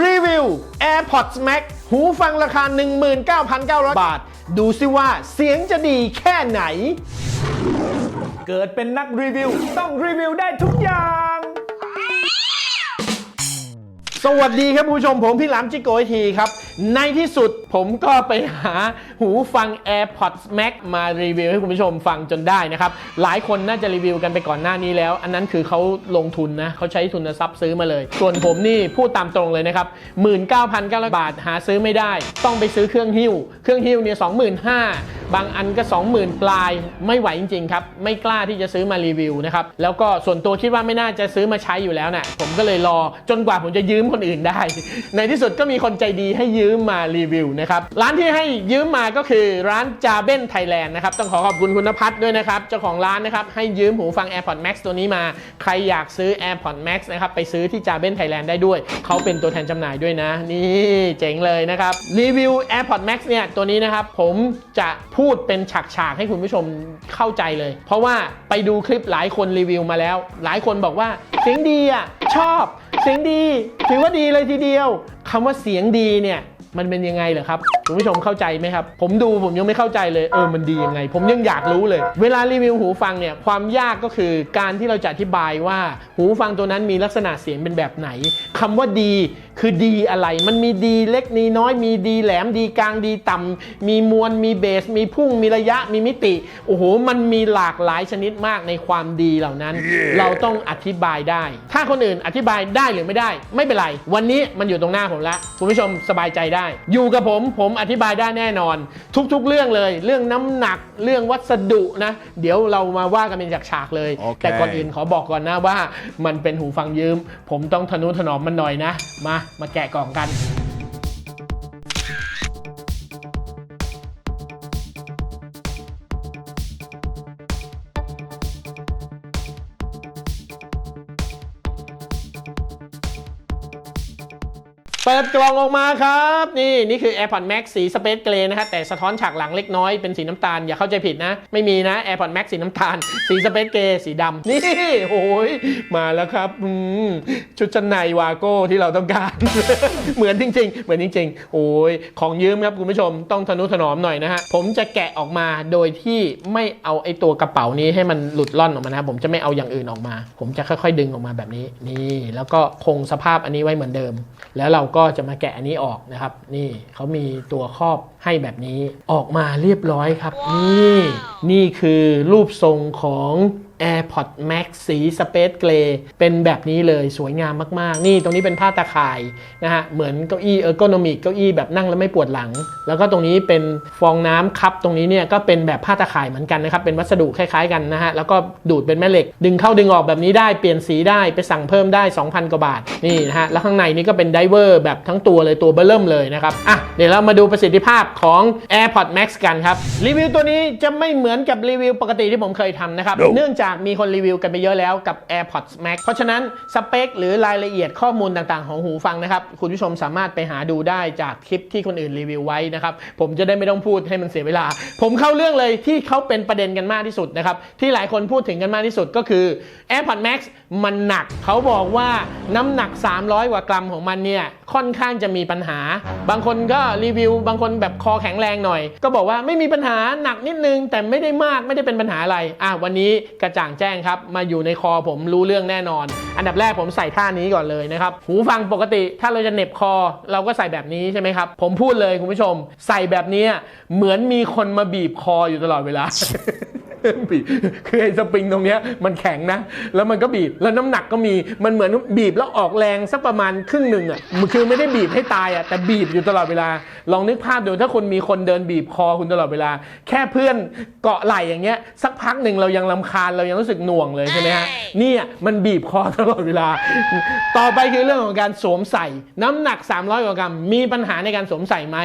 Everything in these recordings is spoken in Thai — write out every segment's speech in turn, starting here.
รีวิว AirPods Max หูฟังราคา 19,900 บาท ดูซิว่าเสียงจะดีแค่ไหน เกิดเป็นนักรีวิว ต้องรีวิวได้ทุกอย่าง สวัสดีครับผู้ชมผมพี่หลามจิโกยทีครับ ในที่สุดผมก็ไปหาหูฟัง AirPods Max มารีวิวให้คุณผู้ชมฟังจนได้นะครับ หลายคนน่าจะรีวิวกันไปก่อนหน้านี้แล้ว อันนั้นคือเขาลงทุนนะเขาใช้ทุนทรัพย์ซื้อมาเลย ส่วนผมนี่พูดตามตรงเลยนะครับ 19,900 บาทหาซื้อไม่ได้ ต้องไปซื้อเครื่องหิ้ว เครื่องหิ้วเนี่ย25,000บางอันก็ 20,000 ปลายไม่ไหวจริงๆครับ ไม่กล้าที่จะซื้อมารีวิวนะครับ แล้วก็ส่วนตัวคิดว่าไม่น่าจะซื้อมาใช้อยู่แล้วนะ่ะผมก็เลยรอจนกว่าผมจะยืมคนอื่นได้ ในที่สุดก็มีคนใจดีให้ยืมมารีวิวนะครับ ร้านที่ให้ยืมมาก็คือร้านจาเบนไทยแลนด์นะครับ ต้องขอขอบคุณคุณนภัทด้วยนะครับ เจ้าของร้านนะครับ ให้ยืมหูฟัง AirPod Max ตัวนี้มา ใครอยากซื้อ AirPod Max นะครับ ไปซื้อที่จาเบนไทยแลนด์ได้ด้วย เขาเป็นตัวแทนจำหน่ายด้วยนะ นี่เจ๋งเลยนะครับรีวิว AirPod Max เนี่ยตัวนี้นะครับผมจะพูดเป็นฉากๆให้คุณผู้ชมเข้าใจเลย เพราะว่าไปดูคลิปหลายคนรีวิวมาแล้ว หลายคนบอกว่าเสียงดีอะชอบ เสียงดี ถือว่าดีเลยทีเดียวคำว่าเสียงดีเนี่ยมันเป็นยังไงเหรอครับคุณผู้ชมเข้าใจไหมครับ ผมดูผมยังไม่เข้าใจเลยเออมันดียังไง ผมยังอยากรู้เลย เวลารีวิวหูฟังเนี่ยความยากก็คือการที่เราจะอธิบายว่า หูฟังตัวนั้นมีลักษณะเสียงเป็นแบบไหนคำว่าดีคือดีอะไร มันมีดีเล็กดีน้อย มีดีแหลมดีกลางดีต่ำมีมวลมีเบส มีพุ่งมีระยะมีมิติโอ้โหมันมีหลากหลายชนิดมากในความดีเหล่านั้นเราต้องอธิบายได้ ถ้าคนอื่นอธิบายได้หรือไม่ได้ ไม่เป็นไร วันนี้มันอยู่ตรงหน้าผมแล้วคุณผู้ชมสบายใจได้ อยู่กับผมผมอธิบายได้แน่นอน ทุกๆเรื่องเลย เรื่องน้ำหนักเรื่องวัสดุนะ เดี๋ยวเรามาว่ากันเป็นฉากๆเลยโอเคแต่ก่อนอื่นขอบอกก่อนนะว่า มันเป็นหูฟังยืม ผมต้องทนุถนอมมันหน่อยนะมามาแกะกล่องกัน เปิดกล่องออกมาครับ นี่นี่คือ AirPods Max สี Space Gray นะครับแต่สะท้อนฉากหลังเล็กน้อยเป็นสีน้ำตาล อย่าเข้าใจผิดนะ ไม่มีนะ AirPods Max สีน้ำตาล สี Space Gray สีดำนี่โอ้ยมาแล้วครับชุดชั้นในวาโก้ที่เราต้องการ เหมือนจริง ๆ เหมือนจริง ๆ โอ้ยของยืมครับคุณผู้ชมต้องทนุถนอมหน่อยนะฮะผมจะแกะออกมาโดยที่ไม่เอาไอ้ตัวกระเป๋านี้ให้มันหลุดล่อนออกมานะผมจะไม่เอาอย่างอื่นออกมา ผมจะค่อยๆ ดึงออกมาแบบนี้นี่ แล้วก็คงสภาพอันนี้ไว้เหมือนเดิม แล้วเราก็จะมาแกะอันนี้ออกนะครับ นี่เขามีตัวครอบให้แบบนี้ออกมาเรียบร้อยครับ นี่ นี่คือรูปทรงของ AirPods Max สี Space Gray เป็นแบบนี้เลยสวยงามมากๆ นี่ตรงนี้เป็นผ้าตะข่ายนะฮะ เหมือนเก้าอี้เออร์โกนมิกเก้าอี้แบบนั่งแล้วไม่ปวดหลัง แล้วก็ตรงนี้เป็นฟองน้ำคับตรงนี้เนี่ยก็เป็นแบบผ้าตะข่ายเหมือนกันนะครับ เป็นวัสดุคล้ายๆกันนะฮะ แล้วก็ดูดเป็นแม่เหล็ก ดึงเข้าดึงออกแบบนี้ได้เปลี่ยนสีได้ไปสั่งเพิ่มได้ 2,000 กว่าบาทนี่นะฮะแล้วข้างในนี่ก็เป็นไดเวอร์แบบทั้งตัวเลยตัวเบลเริ่มเลยนะครับอะเดี๋ยวเรามาดูประสิทธิภาพของ AirPods Max กันครับรีวิวตัวนี้จะไม่เหมือนกับรีวิวปกติที่ผมเคยทำนะครับเนื่องจากมีคนรีวิวกันไปเยอะแล้วกับ AirPods Max เพราะฉะนั้นสเปคหรือรายละเอียดข้อมูลต่างๆของหูฟังนะครับคุณผู้ชมสามารถไปหาดูได้จากคลิปที่คนอื่นรีวิวไว้นะครับผมจะได้ไม่ต้องพูดให้มันเสียเวลา ผมเข้าเรื่องเลยที่เขาเป็นประเด็นกันมากที่สุดนะครับที่หลายคนพูดถึงกันมากที่สุดก็คือ AirPods Max มันหนักเขาบอกว่าน้ำหนัก 300 กว่ากรัมของมันเนี่ยค่อนข้างจะมีปัญหา บางคนก็รีวิว บางคนแบบคอแข็งแรงหน่อย ก็บอกว่าไม่มีปัญหาหนักนิดนึง แต่ไม่ได้มากไม่ได้เป็นปัญหาอะไรอะวันนี้กระจ่างแจ้งครับ มาอยู่ในคอผมรู้เรื่องแน่นอน อันดับแรกผมใส่ท่านี้ก่อนเลยนะครับ หูฟังปกติถ้าเราจะเน็บคอ เราก็ใส่แบบนี้ใช่ไหมครับ ผมพูดเลยคุณผู้ชม ใส่แบบนี้เหมือนมีคนมาบีบคออยู่ตลอดเวลา บีบคือไอ้สปริงตรงเนี้ยมันแข็งนะ แล้วมันก็บีบแล้วน้ำหนักก็มีมันเหมือนบีบแล้วออกแรงสักประมาณครึ่งหนึ่งอะมันคือไม่ได้บีบให้ตายอะแต่บีบอยู่ตลอดเวลา ลองนึกภาพดูถ้าคุณมีคนเดินบีบคอคุณตลอดเวลา แค่เพื่อนเกาะไหล่อย่างเงี้ย สักพักหนึ่งเรายังลำคาญเรายังรู้สึกหน่วงเลยใช่ไหมฮะเนี่ยมันบีบคอตลอดเวลา ต่อไปคือเรื่องของการสวมใส่ น้ำหนัก 300กว่ากรัมมีปัญหาในการสวมใส่ไหม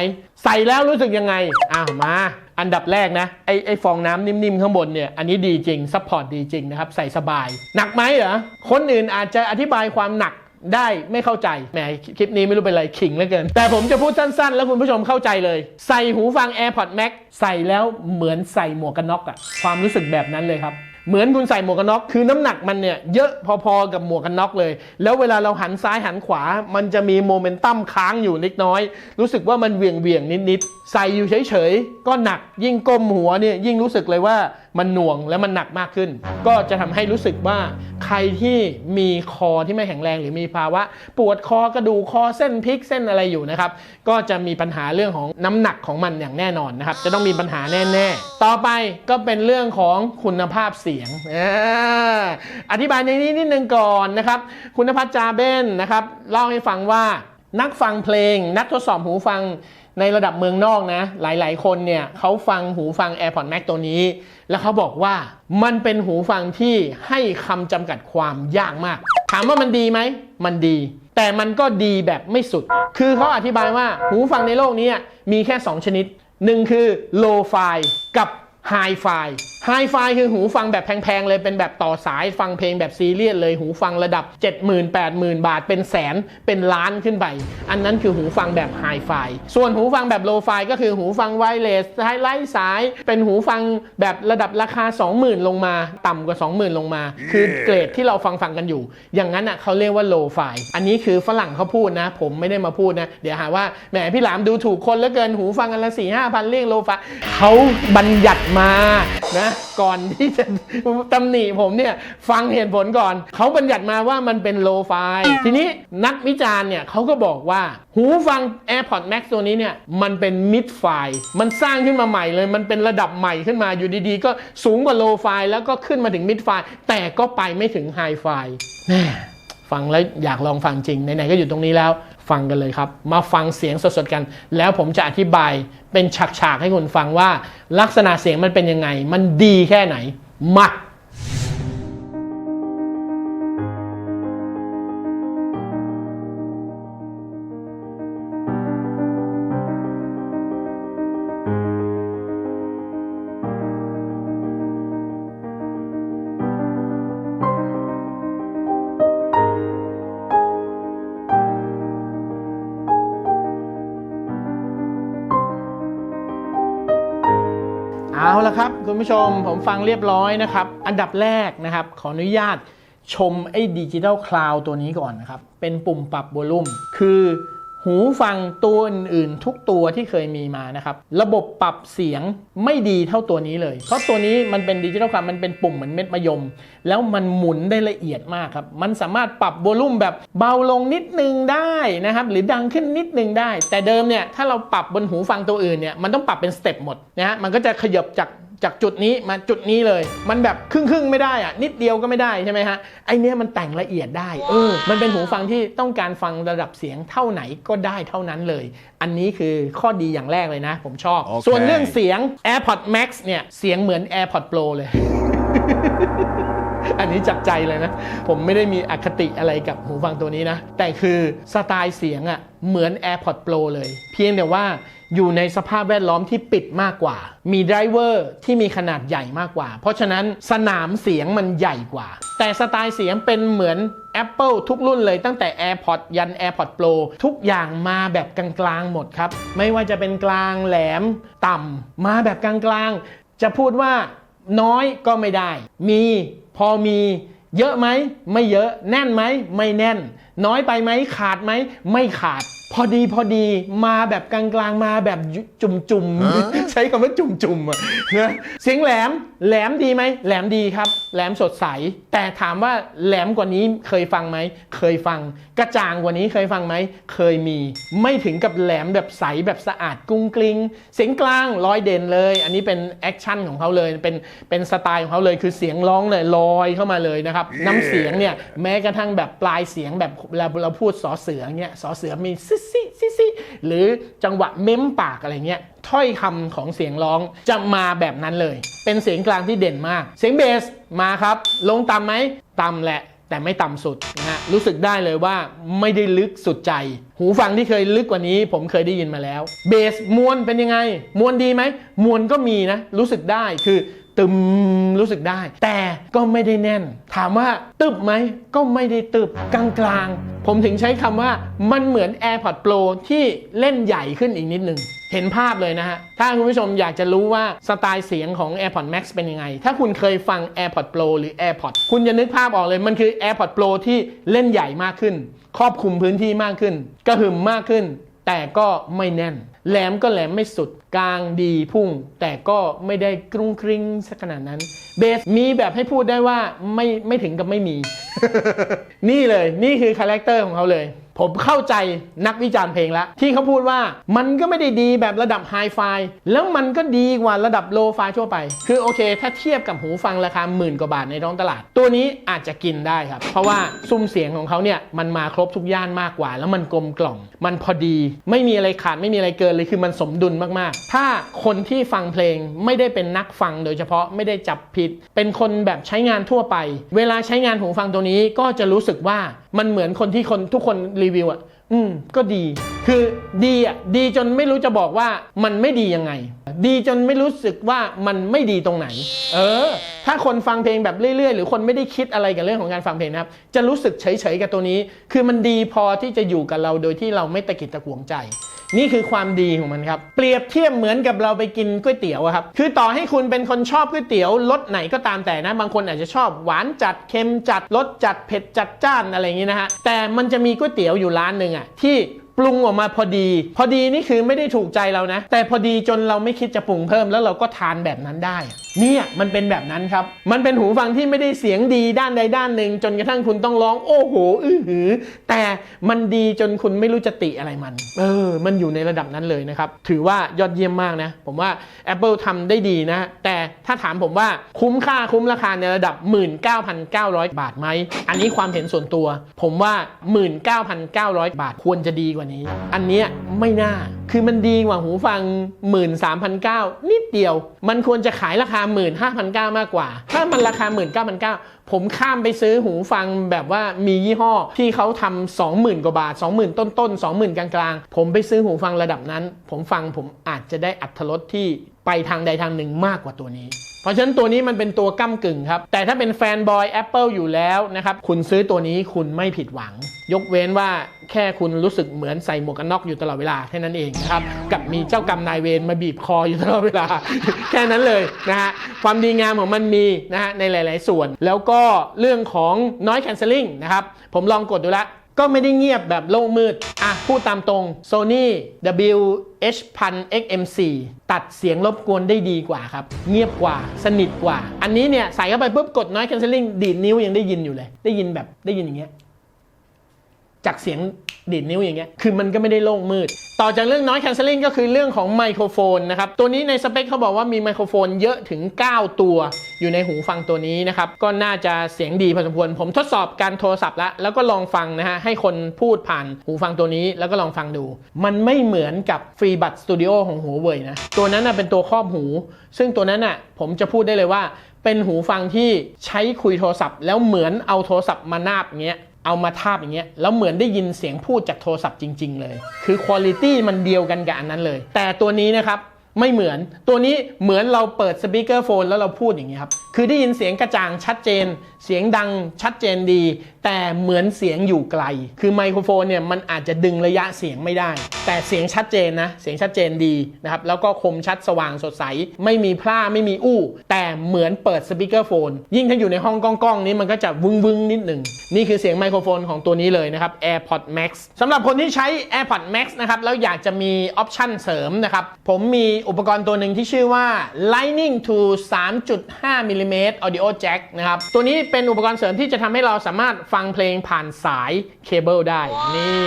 ใส่แล้วรู้สึกยังไงอ้าวมา อันดับแรกนะไอไอฟองน้ำนิ่มๆข้างบนเนี่ยอันนี้ดีจริงซัพพอร์ตดีจริงนะครับใส่สบาย หนักไหมเหรอคนอื่นอาจจะอธิบายความหนักได้ไม่เข้าใจแหมคลิปนี้ไม่รู้เป็นไรขิงเหลือเกิน แต่ผมจะพูดสั้นๆ แล้วคุณผู้ชมเข้าใจเลย ใส่หูฟัง AirPods Max ใส่แล้วเหมือนใส่หมวกกันน็อกอะความรู้สึกแบบนั้นเลยครับ เหมือนคุณใส่หมวกกันน็อกคือน้ำหนักมันเนี่ยเยอะพอๆกับหมวกกันน็อกเลย แล้วเวลาเราหันซ้ายหันขวา มันจะมีโมเมนตัมค้างอยู่เล็กน้อย รู้สึกว่ามันเวียงเวียงๆนิดๆใส่อยู่เฉยๆก็หนักยิ่งก้มหัวเนี่ยยิ่งรู้สึกเลยว่ามันหน่วงและมันหนักมากขึ้น ก็จะทำให้รู้สึกว่าใครที่มีคอที่ไม่แข็งแรง หรือมีภาวะ ปวดคอกระดูกคอเส้นพลิกเส้นอะไรอยู่นะครับ ก็จะมีปัญหาเรื่องของน้ำหนักของมันอย่างแน่นอนนะครับ จะต้องมีปัญหาแน่ ๆ ต่อไปก็เป็นเรื่องของคุณภาพเสียง อธิบายในนี้นิดนึงก่อนนะครับ คุณพัฒน์จาเบนนะครับ เล่าให้ฟังว่านักฟังเพลง นักทดสอบหูฟัง ในระดับเมืองนอกนะ หลายๆ คนเนี่ยเขาฟังหูฟัง AirPods Max ตัวนี้ แล้วเขาบอกว่ามันเป็นหูฟังที่ให้คำจำกัดความยากมาก ถามว่ามันดีไหม มันดี แต่มันก็ดีแบบไม่สุด คือเขาอธิบายว่าหูฟังในโลกนี้มีแค่ 2 ชนิดหนึ่งคือ low fi กับ Hi Fi Hi Fi คือหูฟังแบบแพงๆ เลยเป็นแบบต่อสายฟังเพลงแบบซีเรียสเลยหูฟังระดับ 70,000 80,000 บาทเป็นแสนเป็นล้านขึ้นไป อันนั้นคือหูฟังแบบ Hi Fi ส่วนหูฟังแบบ Low Fi ก็คือหูฟังไวเลสไฮไลท์สาย เป็นหูฟังแบบระดับราคา 20,000 ลงมา ต่ำกว่า 20,000 ลงมา คือเกรดที่เราฟังฟังกันอยู่ อย่างนั้นอะเขาเรียกว่า Low Fi อันนี้คือฝรั่งเขาพูดนะ ผมไม่ได้มาพูดนะ เดี๋ยวหาว่าแหมพี่หลามดูถูกคนเหลือเกินหูฟังกันละสี่ห้าพันเรียกโลไฟเขาบัญญัติมานะก่อนที่จะตำหนิผมเนี่ยฟังเหตุผลก่อน เขาบัญญัติมาว่ามันเป็นโลไฟทีนี้นักวิจารณ์เนี่ยเขาก็บอกว่า หูฟัง AirPods Max ตัวนี้เนี่ยมันเป็นมิดไฟมันสร้างขึ้นมาใหม่เลย มันเป็นระดับใหม่ขึ้นมาอยู่ดีๆ ก็สูงกว่าโลไฟแล้วก็ขึ้นมาถึงมิดไฟแต่ก็ไปไม่ถึงไฮไฟแม่ฟังแล้วอยากลองฟังจริงไหนๆก็อยู่ตรงนี้แล้ว ฟังกันเลยครับ มาฟังเสียงสดๆกัน แล้วผมจะอธิบายเป็นฉากๆให้คุณฟังว่า ลักษณะเสียงมันเป็นยังไง มันดีแค่ไหนมา ครับคุณผู้ชมผมฟังเรียบร้อยนะครับ อันดับแรกนะครับ ขออนุญาตชมไอ้ดิจิ t a ลคลาวตัวนี้ก่อนนะครับ เป็นปุ่มปรับวอลลุ่มคือหูฟังตัวอื่นๆ ทุกตัวที่เคยมีมานะครับ ระบบปรับเสียงไม่ดีเท่าตัวนี้เลย เพราะตัวนี้มันเป็นดิจิ t a ลคลาวมันเป็นปุ่มเหมือนเม็ดมะยม แล้วมันหมุนได้ละเอียดมากครับ มันสามารถปรับวอลลุ่มแบบเบาลงนิดนึงได้นะครับ หรือดังขึ้นนิดนึงได้ แต่เดิมเนี่ยถ้าเราปรับบนหูฟังตัวอื่นเนี่ยมันต้องปรับเป็นสเต็ปหมดนะฮะมันก็จะขยับจาก จากจุดนี้มาจุดนี้เลย มันแบบครึ่งครึ่งๆไม่ได้อะนิดเดียวก็ไม่ได้ใช่ไหมฮะไอเนี้ยมันแต่งละเอียดได้เออมันเป็นหูฟังที่ต้องการฟังระดับเสียงเท่าไหนก็ได้เท่านั้นเลย อันนี้คือข้อดีอย่างแรกเลยนะ ผมชอบ โอเค ส่วนเรื่องเสียง AirPods Max เนี่ยเสียงเหมือน AirPods Pro เลย อันนี้จากใจเลยนะ ผมไม่ได้มีอคติอะไรกับหูฟังตัวนี้นะ แต่คือสไตล์เสียงอะ่ะเหมือน AirPods Pro เลย เพียงแต่ว่าอยู่ในสภาพแวดล้อมที่ปิดมากกว่า มีไดรเวอร์ที่มีขนาดใหญ่มากกว่า เพราะฉะนั้นสนามเสียงมันใหญ่กว่า แต่สไตล์เสียงเป็นเหมือน Apple ทุกรุ่นเลยตั้งแต่ AirPods ยัน AirPods Pro ทุกอย่างมาแบบกลางๆหมดครับ ไม่ว่าจะเป็นกลางแหลมต่ำมาแบบกลางๆจะพูดว่า น้อยก็ไม่ได้ มีพอมีเยอะไหม ไม่เยอะแน่นไหม ไม่แน่น น้อยไปไหม ขาดไหม ไม่ขาด พอดีพอดีมาแบบกลางๆมาแบบจุ่มจุ่มๆใช้คำว่าจุ่มจุ่มๆอะนะเสียงแหลมแหลมดีไหมแหลมดีครับ แหลมสดใส แต่ถามว่าแหลมกว่านี้เคยฟังไหมเคยฟัง กระจ่างกว่านี้เคยฟังไหมเคยมี ไม่ถึงกับแหลมแบบใสแบบสะอาดกุ้งกลิงเสียงกลางลอยเด่นเลย อันนี้เป็นแอคชั่นของเขาเลยเป็นเป็นสไตล์ของเขาเลยคือเสียงร้องเลยลอยเข้ามาเลยนะครับน้ำเสียงเนี่ยแม้กระทั่งแบบปลายเสียงแบบเวลาเราพูดสอเสือเนี่ยสอเสือมีซิซิซิซิหรือจังหวะเม้มปากอะไรเงี้ยถ้อยคำของเสียงร้องจะมาแบบนั้นเลย เป็นเสียงกลางที่เด่นมาก เสียงเบสมาครับ ลงต่ำไหมต่ำแหละแต่ไม่ต่ำสุดนะฮะรู้สึกได้เลยว่าไม่ได้ลึกสุดใจ หูฟังที่เคยลึกกว่านี้ ผมเคยได้ยินมาแล้ว เบสมวลเป็นยังไง มวลดีไหมมวลก็มีนะ รู้สึกได้คือ ตึมรู้สึกได้ แต่ก็ไม่ได้แน่น ถามว่าตึบไหมก็ไม่ได้ตึบกลางๆ ผมถึงใช้คำว่ามันเหมือน AirPods Pro ที่เล่นใหญ่ขึ้นอีกนิดนึงเห็นภาพเลยนะฮะ ถ้าคุณผู้ชมอยากจะรู้ว่าสไตล์เสียงของ AirPods Max เป็นยังไง ถ้าคุณเคยฟัง AirPods Pro หรือ AirPods คุณจะนึกภาพออกเลย มันคือ AirPods Pro ที่เล่นใหญ่มากขึ้น ครอบคลุมพื้นที่มากขึ้น กระหึ่มมากขึ้น แต่ก็ไม่แน่น แหลมก็แหลมไม่สุดกลางดีพุ่ง แต่ก็ไม่ได้กรุงกริงสักขนาดนั้น เบสมีแบบให้พูดได้ว่าไม่ไม่ถึงกับไม่มี นี่เลยนี่คือคาแรคเตอร์ของเขาเลย ผมเข้าใจนักวิจารณ์เพลงแล้ว ที่เขาพูดว่ามันก็ไม่ได้ดีแบบระดับไฮไฟแล้วมันก็ดีกว่าระดับโลไฟทั่วไป คือโอเค ถ้าเทียบกับหูฟังราคาหมื่นกว่าบาทในท้องตลาด ตัวนี้อาจจะกินได้ครับ เพราะว่าซุ้มเสียงของเขาเนี่ยมันมาครบทุกย่านมากกว่า แล้วมันกลมกล่อมมันพอดี ไม่มีอะไรขาดไม่มีอะไรเกินเลยคือมันสมดุลมากๆถ้าคนที่ฟังเพลงไม่ได้เป็นนักฟังโดยเฉพาะไม่ได้จับผิด เป็นคนแบบใช้งานทั่วไป เวลาใช้งานหูฟังตัวนี้ก็จะรู้สึกว่ามันเหมือนคนที่คนทุกคนรีวิวอะอืมก็ดี คือดีอะดีจนไม่รู้จะบอกว่ามันไม่ดียังไง ดีจนไม่รู้สึกว่ามันไม่ดีตรงไหน เออ ถ้าคนฟังเพลงแบบเรื่อยๆ หรือคนไม่ได้คิดอะไรกับเรื่องของการฟังเพลงนะครับ จะรู้สึกเฉยๆกับตัวนี้ คือมันดีพอที่จะอยู่กับเราโดยที่เราไม่ตะกิดตะขวงใจ นี่คือความดีของมันครับเปรียบเทียบเหมือนกับเราไปกินก๋วยเตี๋ยวอะครับคือต่อให้คุณเป็นคนชอบก๋วยเตี๋ยวรสไหนก็ตามแต่นะ บางคนอาจจะชอบหวานจัดเค็มจัดรสจัดเผ็ดจัดจ้านอะไรอย่างนี้นะฮะแต่มันจะมีก๋วยเตี๋ยวอยู่ร้านหนึ่งอะที่ปรุงออกมาพอดี พอดีนี่คือไม่ได้ถูกใจเรานะ แต่พอดีจนเราไม่คิดจะปรุงเพิ่มแล้วเราก็ทานแบบนั้นได้ เนี่ยมันเป็นแบบนั้นครับ มันเป็นหูฟังที่ไม่ได้เสียงดีด้านใดด้านหนึ่ง จนกระทั่งคุณต้องร้องโอ้โห อื้อหือ แต่มันดีจนคุณไม่รู้จะติอะไรมัน เออ มันอยู่ในระดับนั้นเลยนะครับ ถือว่ายอดเยี่ยมมากนะ ผมว่า Apple ทำได้ดีนะ แต่ถ้าถามผมว่าคุ้มค่าคุ้มราคาในระดับ 19,900 บาทไหม อันนี้ความเห็นส่วนตัว ผมว่า 19,900 บาทควรจะดีกว่านี้ อันเนี้ยไม่น่า คือมันดีกว่าหูฟัง 13,900นิดเดียว มันควรจะขายราคา15,900มากกว่า ถ้ามันราคา19,900ผมข้ามไปซื้อหูฟังแบบว่ามียี่ห้อที่เขาทำ20,000 กว่าบาท 20,000 ต้นต้น20,000 กลางๆ ผมไปซื้อหูฟังระดับนั้น ผมฟังผมอาจจะได้อัตรลดที่ไปทางใดทางหนึ่งมากกว่าตัวนี้ เพราะฉะนั้นตัวนี้มันเป็นตัวก้ากึ่งครับ แต่ถ้าเป็นแฟนบอย Apple อยู่แล้วนะครับ คุณซื้อตัวนี้คุณไม่ผิดหวัง ยกเว้นว่าแค่คุณรู้สึกเหมือนใส่หมวกกันน็อกอยู่ตลอดเวลาแค่นั้นเองนะครับ กับมีเจ้ากรรมนายเวรมาบีบคออยู่ตลอดเวลา แค่นั้นเลยนะฮะ ความดีงามของมันมีนะฮะในหลาย ๆ ส่วน แล้วก็เรื่องของ noise cancelling นะครับ ผมลองกดดูล้ว ก็ไม่ได้เงียบแบบโล่งมืด อะ พูดตามตรง Sony WH1000 XM4 ตัดเสียงรบกวนได้ดีกว่าครับ เงียบกว่าสนิทกว่า อันนี้เนี่ย ใส่เข้าไปปุ๊บกด noise cancelling ดีดนิ้วยังได้ยินอยู่เลย ได้ยินแบบได้ยินอย่างเงี้ย จากเสียงดีดนิ้วอย่างเงี้ย คือมันก็ไม่ได้โล่งมืด ต่อจากเรื่อง noise cancelling ก็คือเรื่องของไมโครโฟนนะครับ ตัวนี้ในสเปคเขาบอกว่ามีไมโครโฟนเยอะถึง 9 ตัว อยู่ในหูฟังตัวนี้นะครับ ก็น่าจะเสียงดีพอสมควร ผมทดสอบการโทรศัพท์แล้ว แล้วก็ลองฟังนะฮะ ให้คนพูดผ่านหูฟังตัวนี้ แล้วก็ลองฟังดู มันไม่เหมือนกับฟรีบัตสตูดิโอของหัวเว่ยนะ ตัวนั้นนะเป็นตัวครอบหู ซึ่งตัวนั้นน่ะผมจะพูดได้เลยว่า เป็นหูฟังที่ใช้คุยโทรศัพท์ แล้วเหมือนเอาโทรศัพท์มานาบเงี้ย เอามาทาบอย่างเงี้ยแล้วเหมือนได้ยินเสียงพูดจากโทรศัพท์จริง ๆ เลย คือคุณภาพมันเดียวกันกับอันนั้นเลย แต่ตัวนี้นะครับไม่เหมือนตัวนี้เหมือนเราเปิดสปีกเกอร์โฟนแล้วเราพูดอย่างเงี้ยครับ คือได้ยินเสียงกระจ่างชัดเจน เสียงดังชัดเจนดี แต่เหมือนเสียงอยู่ไกล คือไมโครโฟนเนี่ยมันอาจจะดึงระยะเสียงไม่ได้ แต่เสียงชัดเจนนะ เสียงชัดเจนดีนะครับ แล้วก็คมชัดสว่างสดใส ไม่มีพร่าไม่มีอู้ แต่เหมือนเปิดสปีกเกอร์โฟน ยิ่งถ้าอยู่ในห้องกล้องๆนี้มันก็จะวึ้งวึ้งๆนิดหนึ่ง นี่คือเสียงไมโครโฟนของตัวนี้เลยนะครับ AirPod Max สำหรับคนที่ใช้ AirPod Max นะครับแล้วอยากจะมีออปชันเสริมนะครับ ผมมีอุปกรณ์ตัวหนึ่งที่ชื่อว่า Lightning to 3.5 mm Audio Jack นะครับ ตัวนี้เป็นอุปกรณ์เสริมที่จะทำให้เราสามารถฟังเพลงผ่านสายเคเบิลได้นี่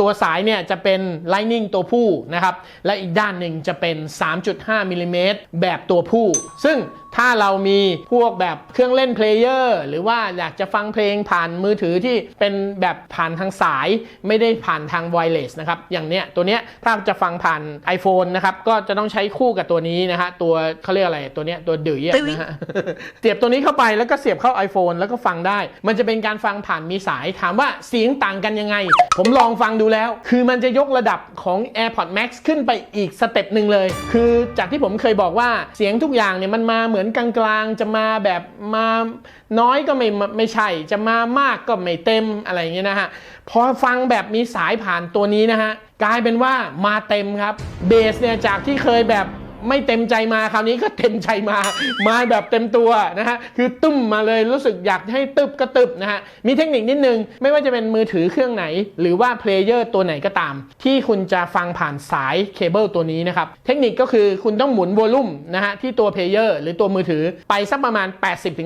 ตัวสายเนี่ยจะเป็น Lightning ตัวผู้นะครับ และอีกด้านหนึ่งจะเป็น 3.5มิลลิเมตรแบบตัวผู้ ซึ่ง ถ้าเรามีพวกแบบเครื่องเล่นเพลเยอร์หรือว่าอยากจะฟังเพลงผ่านมือถือที่เป็นแบบผ่านทางสาย ไม่ได้ผ่านทางไวเลสนะครับอย่างเนี้ยตัวเนี้ยถ้าจะฟังผ่าน iPhone นะครับก็จะต้องใช้คู่กับตัวนี้นะฮะตัวเขาเรียกอะไรตัวเนี้ยตัวดื้ออะนะฮะเสียบตัวนี้เข้าไปแล้วก็เสียบเข้า iPhone แล้วก็ฟังได้ มันจะเป็นการฟังผ่านมีสายถามว่าเสียงต่างกันยังไง ผมลองฟังดูแล้ว คือมันจะยกระดับของ AirPods Max ขึ้นไปอีกสเต็ปหนึ่งเลย คือจากที่ผมเคยบอกว่าเสียงทุกอย่างเนี่ยมันมาเหมือนอนกลางๆ จะมาแบบมาน้อยก็ไม่ไม่ใช่ จะมามากก็ไม่เต็มอะไรอย่างเงี้ยนะฮะ พอฟังแบบมีสายผ่านตัวนี้นะฮะ กลายเป็นว่ามาเต็มครับ เบสเนี่ยจากที่เคยแบบ ไม่เต็มใจมาคราวนี้ก็เต็มใจมา มาแบบเต็มตัวนะฮะคือตึ้มมาเลยรู้สึกอยากให้ตึบก็ตึบนะฮะมีเทคนิคนิดนึง ไม่ว่าจะเป็นมือถือเครื่องไหน หรือว่าเพลเยอร์ตัวไหนก็ตาม ที่คุณจะฟังผ่านสายเคเบิลตัวนี้นะครับ เทคนิคก็คือคุณต้องหมุนวอลลุ่มนะฮะที่ตัวเพลเยอร์หรือตัวมือถือไปสักประมาณ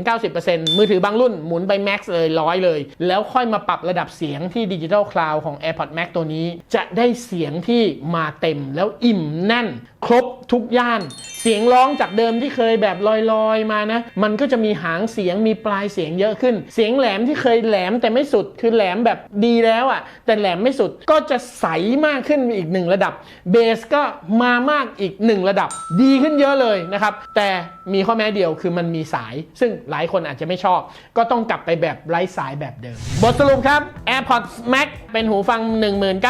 80-90%มือถือบางรุ่นหมุนไปแม็กซ์เลยร้อยเลย แล้วค่อยมาปรับระดับเสียงที่ดิจิทัลคลาวของ AirPods Max ตัวนี้ จะได้เสียงที่มาเต็มแล้วอิ่มแน่นครบทุกย่านเสียงร้องจากเดิมที่เคยแบบลอยๆมานะ มันก็จะมีหางเสียงมีปลายเสียงเยอะขึ้น เสียงแหลมที่เคยแหลมแต่ไม่สุดคือแหลมแบบดีแล้วอะ่ะ แต่แหลมไม่สุดก็จะใสมากขึ้นอีกหนึ่งระดับเบสก็มามากอีกหนึ่งระดับ ดีขึ้นเยอะเลยนะครับ แต่มีข้อแม้เดียวคือมันมีสาย ซึ่งหลายคนอาจจะไม่ชอบ ก็ต้องกลับไปแบบไร้สายแบบเดิม บทสรุปครับ AirPods Max เป็นหูฟัง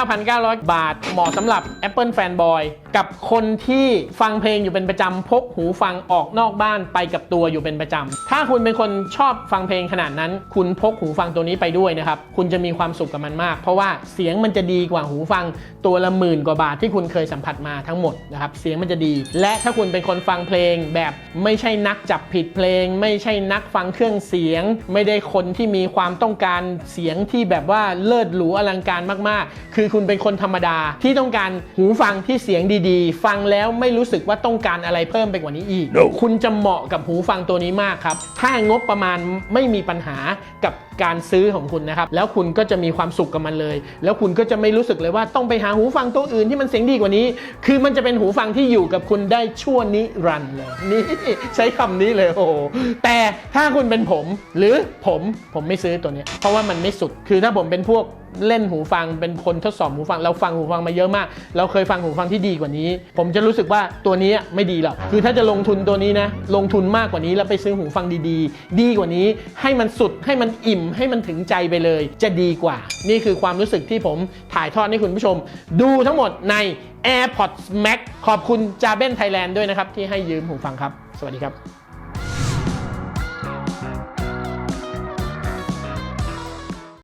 19,900 บาท เหมาะสำหรับ Apple Fanboy กับคนที่ฟังเพลงอยู่เป็นประจำพกหูฟังออกนอกบ้านไปกับตัวอยู่เป็นประจำถ้าคุณเป็นคนชอบฟังเพลงขนาดนั้น คุณพกหูฟังตัวนี้ไปด้วยนะครับคุณจะมีความสุขกับมันมาก เพราะว่าเสียงมันจะดีกว่าหูฟังตัวละหมื่นกว่าบาทที่คุณเคยสัมผัสมาทั้งหมดนะครับเสียงมันจะดี และถ้าคุณเป็นคนฟังเพลงแบบไม่ใช่นักจับผิดเพลง ไม่ใช่นักฟังเครื่องเสียง ไม่ได้คนที่มีความต้องการเสียงที่แบบว่าเลิศหรูอลังการมากๆ คือคุณเป็นคนธรรมดาที่ต้องการหูฟังที่เสียงดีๆ ฟังแล้วไม่รู้สึกว่าต้องการอะไรเพิ่มไปกว่านี้อีก No คุณจะเหมาะกับหูฟังตัวนี้มากครับ ถ้างบประมาณไม่มีปัญหากับการซื้อของคุณนะครับ แล้วคุณก็จะมีความสุขกับมันเลย แล้วคุณก็จะไม่รู้สึกเลยว่าต้องไปหาหูฟังตัวอื่นที่มันเสียงดีกว่านี้ คือมันจะเป็นหูฟังที่อยู่กับคุณได้ชั่วนิรันดร์เลย นี่ใช้คำนี้เลยโอ้โหแต่ถ้าคุณเป็นผม หรือผมผมไม่ซื้อตัวเนี้ยเพราะว่ามันไม่สุด คือถ้าผมเป็นพวกเล่นหูฟังเป็นคนทดสอบหูฟัง เราฟังหูฟังมาเยอะมาก เราเคยฟังหูฟังที่ดีกว่านี้ ผมจะรู้สึกว่าตัวนี้ไม่ดีหรอกคือถ้าจะลงทุนตัวนี้นะลงทุนมากกว่านี้แล้วไปซื้อหูฟังดีๆ ดีกว่านี้ ให้มันสุดให้มันอิ่มให้มันถึงใจไปเลย จะดีกว่า นี่คือความรู้สึกที่ผมถ่ายทอดให้คุณผู้ชม ดูทั้งหมดใน AirPods Max ขอบคุณจาเบนไทยแลนด์ด้วยนะครับที่ให้ยืมหูฟังครับ สวัสดีครับ